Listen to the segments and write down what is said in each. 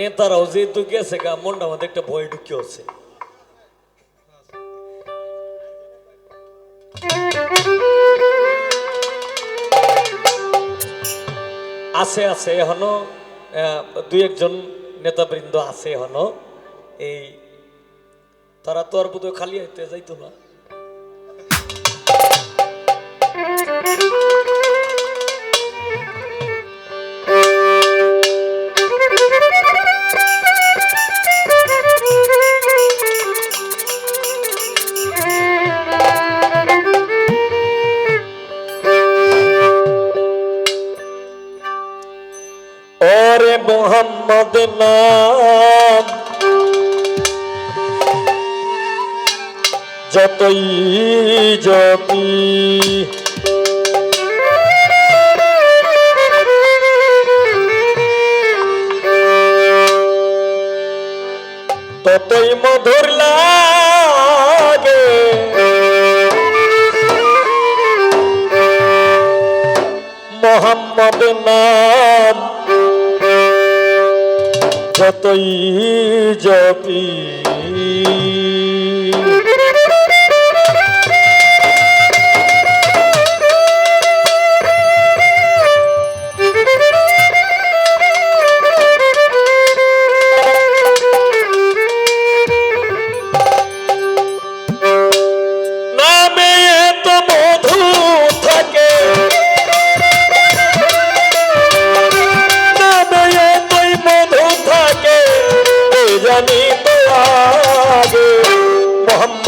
নেতারাও যেহেতু গেছে গা, মনটা আমাদের একটা ভয় ঢুকে হচ্ছে আছে আছে, এখনও দুই একজন নেতাবৃন্দ আছে এখনও। এই, তারা তো আর বোধহয় খালি হইতে যাইতো না। নাম যতই জপি ততই মধুর লাগে। মোহাম্মদ নাম যতই জপি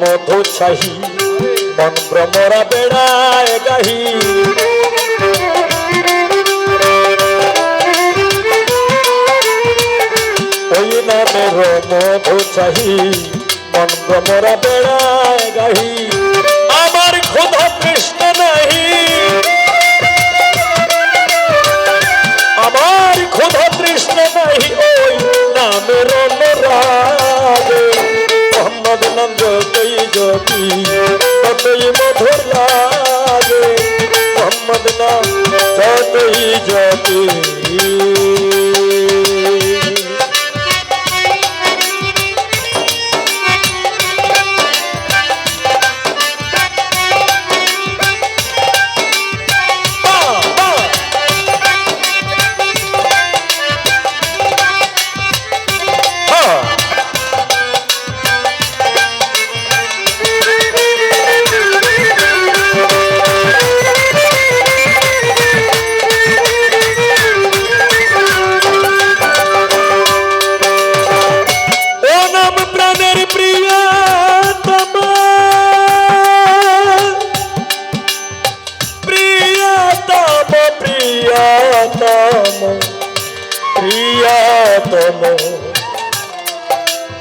মধু চাহি মন ভ্রমরা বেড়ায় গাহি। ওই নামের মধু চাহি মন ভ্রমরা বেড়ায় গাহি। আমার ক্ষুধা কৃষ্ণ নাহি। যতই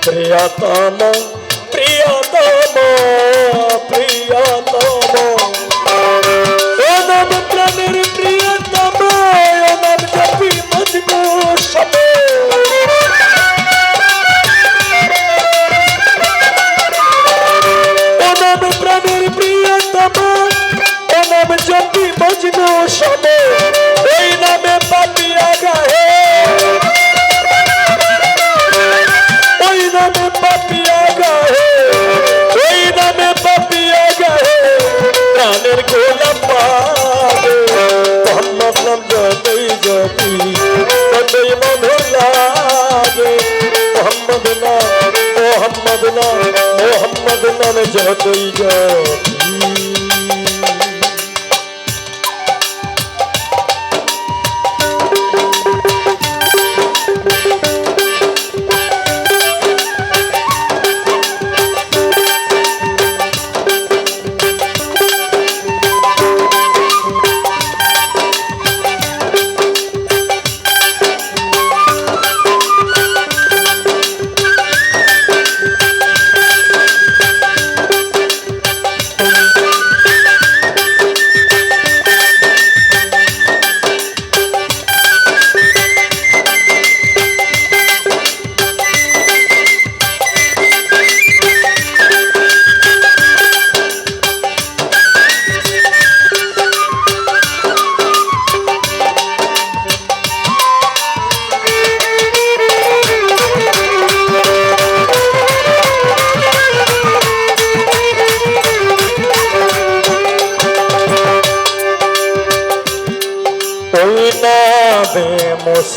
প্রিয়তম মোহাম্মদ নাম যতই জপি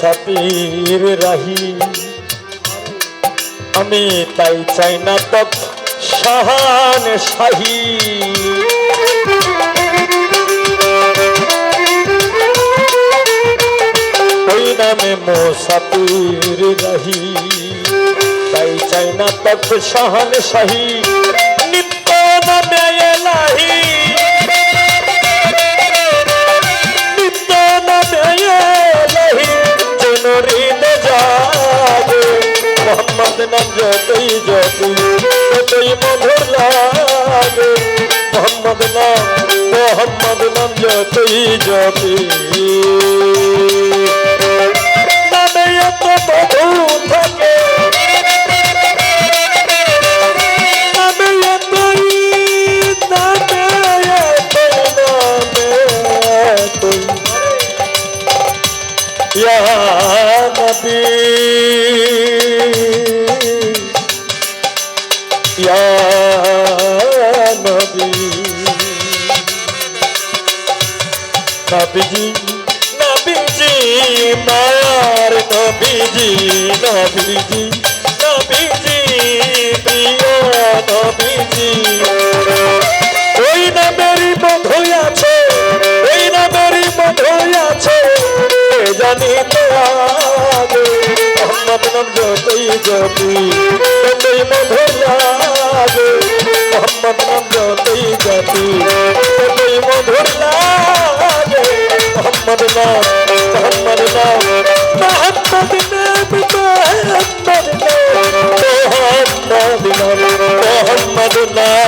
মোসাফির রাহি। আমি তাই চাই না তক শাহান শাহী। ওই নামে মোসাফির রাহি। তাই চাই না তক শাহান শাহী। নাম যতই যতই ততই মধুর লাগে, মোহাম্মদ নাম মোহাম্মদ নাম যতই যতই। নামে এত মধু থাকে নবী। নবীজি নবীজি, মায়ার নবীজি নবীজি নবীজি, প্রিয় নবীজি। ওই নামেরই বধুই আছে ওই নামেরই বধুই আছে জানি তো আগে। মোহাম্মদ নাম যতই ততই মধুর লাগে মোহাম্মদ নাম যতই জপি ততই মধুর লাগে মোহাম্মদ নাম মোহাম্মদ নাম মোহাম্মদ নবী মোহাম্মদ নাম মোহাম্মদ নাম মোহাম্মদ নাম